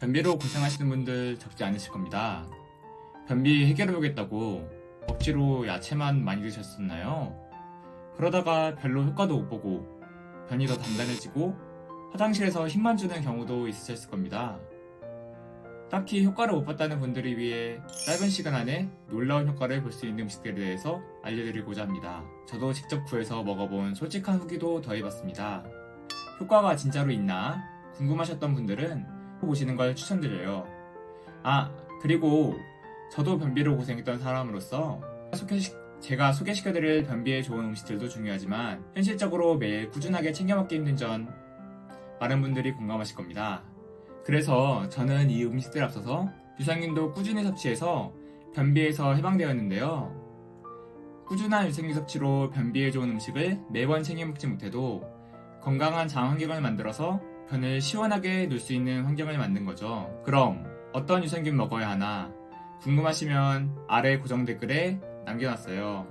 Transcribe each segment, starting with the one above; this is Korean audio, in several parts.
변비로 고생하시는 분들 적지 않으실 겁니다. 변비 해결해보겠다고 억지로 야채만 많이 드셨었나요? 그러다가 별로 효과도 못 보고 변이 더 단단해지고 화장실에서 힘만 주는 경우도 있으셨을 겁니다. 딱히 효과를 못 봤다는 분들을 위해 짧은 시간 안에 놀라운 효과를 볼 수 있는 음식들에 대해서 알려드리고자 합니다. 저도 직접 구해서 먹어본 솔직한 후기도 더해봤습니다. 효과가 진짜로 있나 궁금하셨던 분들은 보시는 걸 추천드려요. 아, 그리고 저도 변비로 고생했던 사람으로서 소개시, 제가 소개시켜드릴 변비에 좋은 음식들도 중요하지만 현실적으로 매일 꾸준하게 챙겨 먹기 힘든 점 많은 분들이 공감하실 겁니다. 그래서 저는 이 음식들 앞서서 유산균도 꾸준히 섭취해서 변비에서 해방되었는데요. 꾸준한 유산균 섭취로 변비에 좋은 음식을 매번 챙겨 먹지 못해도 건강한 장 환경을 만들어서 변을 시원하게 놓을 수 있는 환경을 만든 거죠. 그럼 어떤 유산균 먹어야 하나 궁금하시면 아래 고정 댓글에 남겨놨어요.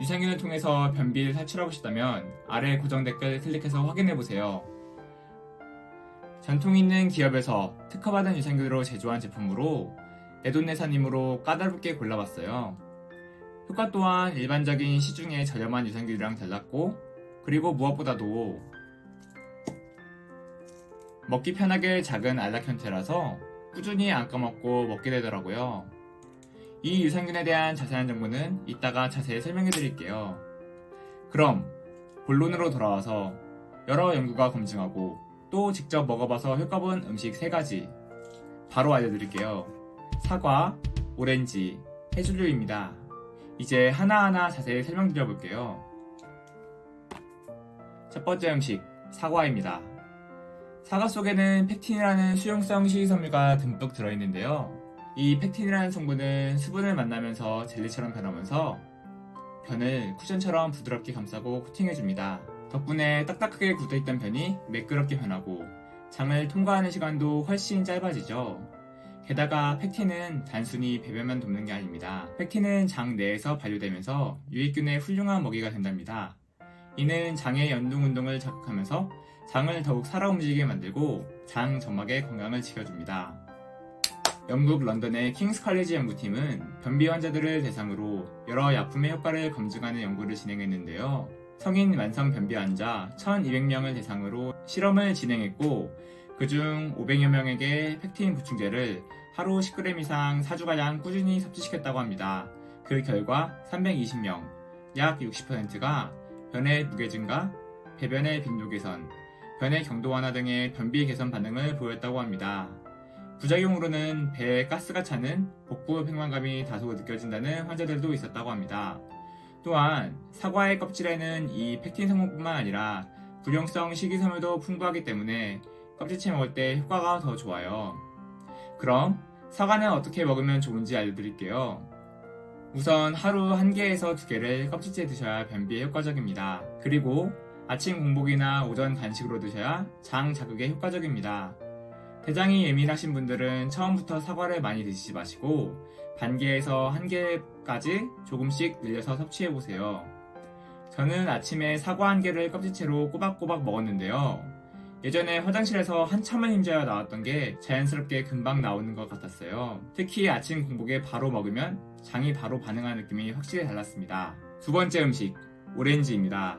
유산균을 통해서 변비를 탈출하고 싶다면 아래 고정 댓글 클릭해서 확인해보세요. 전통 있는 기업에서 특허받은 유산균으로 제조한 제품으로 내돈내산임으로 까다롭게 골라봤어요. 효과 또한 일반적인 시중의 저렴한 유산균이랑 달랐고 그리고 무엇보다도 먹기 편하게 작은 안락 형태라서 꾸준히 안 까먹고 먹게 되더라고요. 이 유산균에 대한 자세한 정보는 이따가 자세히 설명해 드릴게요. 그럼 본론으로 돌아와서 여러 연구가 검증하고 또 직접 먹어봐서 효과 본 음식 3가지 바로 알려드릴게요. 사과, 오렌지, 해조류입니다. 이제 하나하나 자세히 설명드려 볼게요. 첫 번째 음식, 사과입니다. 사과 속에는 펙틴이라는 수용성 식이섬유가 듬뿍 들어있는데요. 이 펙틴이라는 성분은 수분을 만나면서 젤리처럼 변하면서 변을 쿠션처럼 부드럽게 감싸고 코팅해줍니다. 덕분에 딱딱하게 굳어있던 변이 매끄럽게 변하고 장을 통과하는 시간도 훨씬 짧아지죠. 게다가 펙틴은 단순히 배변만 돕는 게 아닙니다. 펙틴은 장 내에서 발효되면서 유익균의 훌륭한 먹이가 된답니다. 이는 장의 연동 운동을 자극하면서 장을 더욱 살아 움직이게 만들고 장 점막의 건강을 지켜줍니다. 영국 런던의 킹스 칼리지 연구팀은 변비 환자들을 대상으로 여러 약품의 효과를 검증하는 연구를 진행했는데요. 성인 만성 변비 환자 1200명을 대상으로 실험을 진행했고 그중 500여 명에게 펙틴 보충제를 하루 10g 이상 4주가량 꾸준히 섭취시켰다고 합니다. 그 결과 320명, 약 60%가 변의 무게 증가, 배변의 빈도 개선, 변의 경도 완화 등의 변비 개선 반응을 보였다고 합니다. 부작용으로는 배에 가스가 차는 복부 팽만감이 다소 느껴진다는 환자들도 있었다고 합니다. 또한 사과의 껍질에는 이 펙틴 성분뿐만 아니라 불용성 식이섬유도 풍부하기 때문에 껍질째 먹을 때 효과가 더 좋아요. 그럼 사과는 어떻게 먹으면 좋은지 알려드릴게요. 우선 하루 한 개에서 두 개를 껍질째 드셔야 변비에 효과적입니다. 그리고 아침 공복이나 오전 간식으로 드셔야 장 자극에 효과적입니다. 대장이 예민하신 분들은 처음부터 사과를 많이 드시지 마시고 반 개에서 한 개까지 조금씩 늘려서 섭취해 보세요. 저는 아침에 사과 한 개를 껍질째로 꼬박꼬박 먹었는데요. 예전에 화장실에서 한참을 힘줘야 나왔던 게 자연스럽게 금방 나오는 것 같았어요. 특히 아침 공복에 바로 먹으면 장이 바로 반응하는 느낌이 확실히 달랐습니다. 두 번째 음식, 오렌지입니다.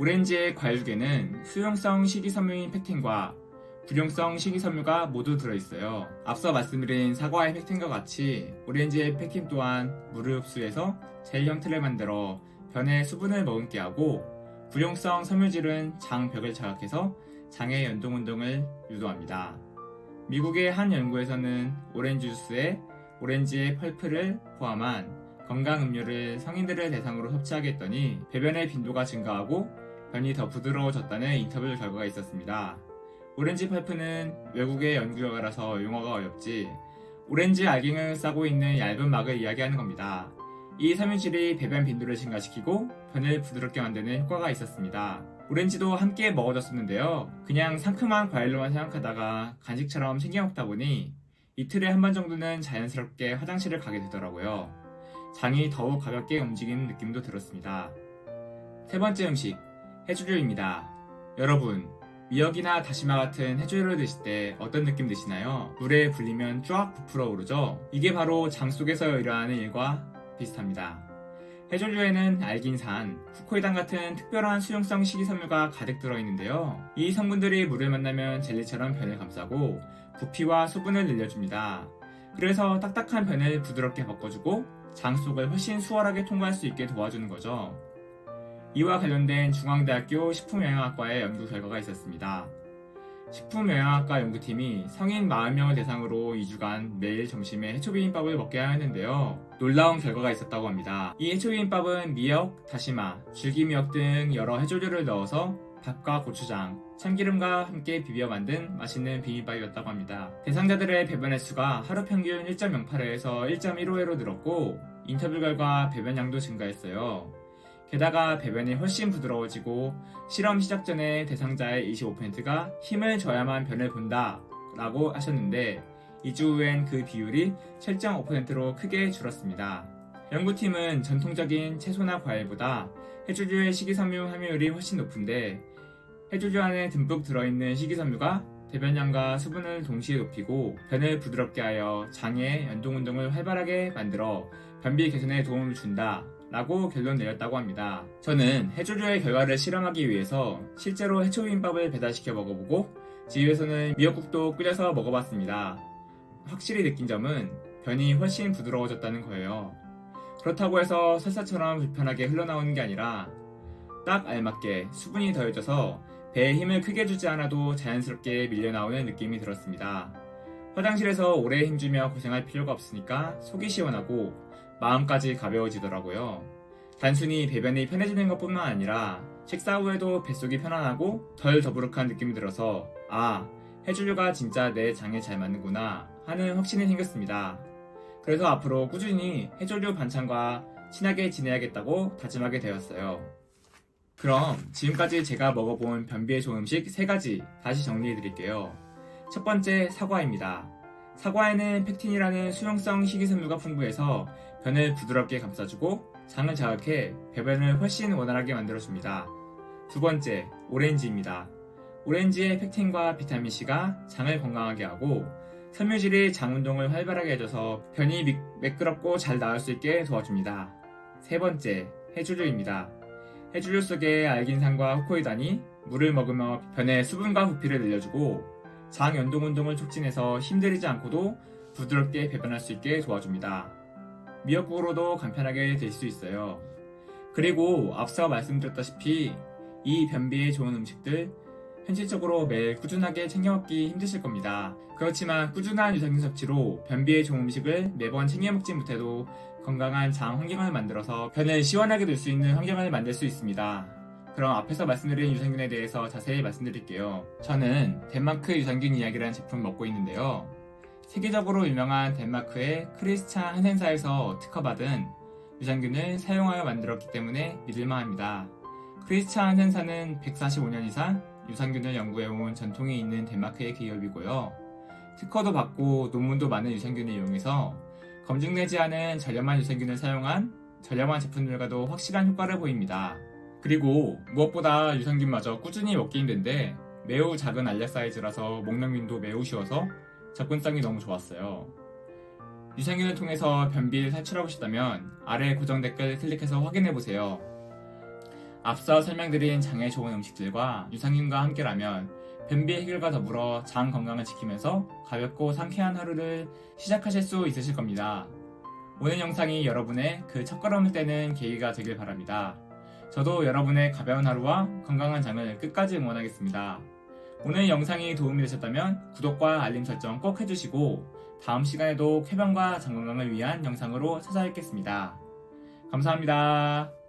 오렌지의 과육에는 수용성 식이섬유인 펙틴과 불용성 식이섬유가 모두 들어있어요. 앞서 말씀드린 사과의 펙틴과 같이 오렌지의 펙틴 또한 물을 흡수해서 젤 형태를 만들어 변에 수분을 머금게 하고 불용성 섬유질은 장 벽을 자극해서 장의 연동 운동을 유도합니다. 미국의 한 연구에서는 오렌지 주스에 오렌지의 펄프를 포함한 건강 음료를 성인들을 대상으로 섭취하게 했더니 배변의 빈도가 증가하고 변이 더 부드러워졌다는 인터뷰 결과가 있었습니다. 오렌지 펄프는 외국의 연구 결과라서 용어가 어렵지 오렌지 알갱을 싸고 있는 얇은 막을 이야기하는 겁니다. 이 섬유질이 배변 빈도를 증가시키고 변을 부드럽게 만드는 효과가 있었습니다. 오렌지도 함께 먹어줬었는데요. 그냥 상큼한 과일로만 생각하다가 간식처럼 챙겨 먹다 보니 이틀에 한 번 정도는 자연스럽게 화장실을 가게 되더라고요. 장이 더욱 가볍게 움직이는 느낌도 들었습니다. 세 번째 음식, 해조류입니다. 여러분, 미역이나 다시마 같은 해조류를 드실 때 어떤 느낌 드시나요? 물에 불리면 쫙 부풀어 오르죠? 이게 바로 장 속에서 일어나는 일과 비슷합니다. 해조류에는 알긴산, 후코이단 같은 특별한 수용성 식이섬유가 가득 들어있는데요. 이 성분들이 물을 만나면 젤리처럼 변을 감싸고 부피와 수분을 늘려줍니다. 그래서 딱딱한 변을 부드럽게 바꿔주고 장 속을 훨씬 수월하게 통과할 수 있게 도와주는 거죠. 이와 관련된 중앙대학교 식품영양학과의 연구 결과가 있었습니다. 식품영양학과 연구팀이 성인 40명을 대상으로 2주간 매일 점심에 해초비빔밥을 먹게 하였는데요. 놀라운 결과가 있었다고 합니다. 이 해초비빔밥은 미역, 다시마, 줄기미역 등 여러 해조류를 넣어서 밥과 고추장, 참기름과 함께 비벼 만든 맛있는 비빔밥이었다고 합니다. 대상자들의 배변 횟수가 하루 평균 1.08회에서 1.15회로 늘었고 인터뷰 결과 배변량도 증가했어요. 게다가 배변이 훨씬 부드러워지고 실험 시작 전에 대상자의 25%가 힘을 줘야만 변을 본다 라고 하셨는데 2주 후엔 그 비율이 7.5%로 크게 줄었습니다. 연구팀은 전통적인 채소나 과일보다 해조류의 식이섬유 함유율이 훨씬 높은데 해조류 안에 듬뿍 들어있는 식이섬유가 배변량과 수분을 동시에 높이고 변을 부드럽게 하여 장의 연동운동을 활발하게 만들어 변비 개선에 도움을 준다 라고 결론 내렸다고 합니다. 저는 해조류의 결과를 실험하기 위해서 실제로 해초비빔밥을 배달시켜 먹어보고 집에서는 미역국도 끓여서 먹어봤습니다. 확실히 느낀 점은 변이 훨씬 부드러워졌다는 거예요. 그렇다고 해서 설사처럼 불편하게 흘러나오는 게 아니라 딱 알맞게 수분이 더해져서 배에 힘을 크게 주지 않아도 자연스럽게 밀려나오는 느낌이 들었습니다. 화장실에서 오래 힘주며 고생할 필요가 없으니까 속이 시원하고 마음까지 가벼워지더라고요. 단순히 배변이 편해지는 것 뿐만 아니라 식사 후에도 뱃속이 편안하고 덜 더부룩한 느낌이 들어서 아, 해조류가 진짜 내 장에 잘 맞는구나 하는 확신이 생겼습니다. 그래서 앞으로 꾸준히 해조류 반찬과 친하게 지내야겠다고 다짐하게 되었어요. 그럼 지금까지 제가 먹어본 변비에 좋은 음식 3가지 다시 정리해 드릴게요. 첫 번째 사과입니다. 사과에는 팩틴이라는 수용성 식이섬유가 풍부해서 변을 부드럽게 감싸주고 장을 자극해 배변을 훨씬 원활하게 만들어줍니다. 두 번째, 오렌지입니다. 오렌지의 팩틴과 비타민C가 장을 건강하게 하고 섬유질이 장 운동을 활발하게 해줘서 변이 미- 매끄럽고 잘 나올 수 있게 도와줍니다. 세 번째, 해조류입니다. 해조류 속의 알긴산과 후코이단이 물을 먹으며 변의 수분과 부피를 늘려주고 장 연동 운동을 촉진해서 힘들이지 않고도 부드럽게 배변할 수 있게 도와줍니다. 미역국으로도 간편하게 될 수 있어요. 그리고 앞서 말씀드렸다시피 이 변비에 좋은 음식들 현실적으로 매일 꾸준하게 챙겨 먹기 힘드실 겁니다. 그렇지만 꾸준한 유산균 섭취로 변비에 좋은 음식을 매번 챙겨 먹지 못해도 건강한 장 환경을 만들어서 변을 시원하게 둘 수 있는 환경을 만들 수 있습니다. 그럼 앞에서 말씀드린 유산균에 대해서 자세히 말씀드릴게요. 저는 덴마크 유산균 이야기라는 제품을 먹고 있는데요. 세계적으로 유명한 덴마크의 크리스찬 한센사에서 특허받은 유산균을 사용하여 만들었기 때문에 믿을만합니다. 크리스찬 한센사는 145년 이상 유산균을 연구해온 전통이 있는 덴마크의 기업이고요. 특허도 받고 논문도 많은 유산균을 이용해서 검증되지 않은 저렴한 유산균을 사용한 저렴한 제품들과도 확실한 효과를 보입니다. 그리고 무엇보다 유산균마저 꾸준히 먹기 힘든데 매우 작은 알약 사이즈라서 목넘김도 매우 쉬워서 접근성이 너무 좋았어요. 유산균을 통해서 변비를 탈출하고 싶다면 아래 고정 댓글 클릭해서 확인해 보세요. 앞서 설명드린 장에 좋은 음식들과 유산균과 함께라면 변비 해결과 더불어 장 건강을 지키면서 가볍고 상쾌한 하루를 시작하실 수 있으실 겁니다. 오늘 영상이 여러분의 그 첫걸음을 떼는 계기가 되길 바랍니다. 저도 여러분의 가벼운 하루와 건강한 장을 끝까지 응원하겠습니다. 오늘 영상이 도움이 되셨다면 구독과 알림 설정 꼭 해주시고 다음 시간에도 쾌변과 장 건강을 위한 영상으로 찾아뵙겠습니다. 감사합니다.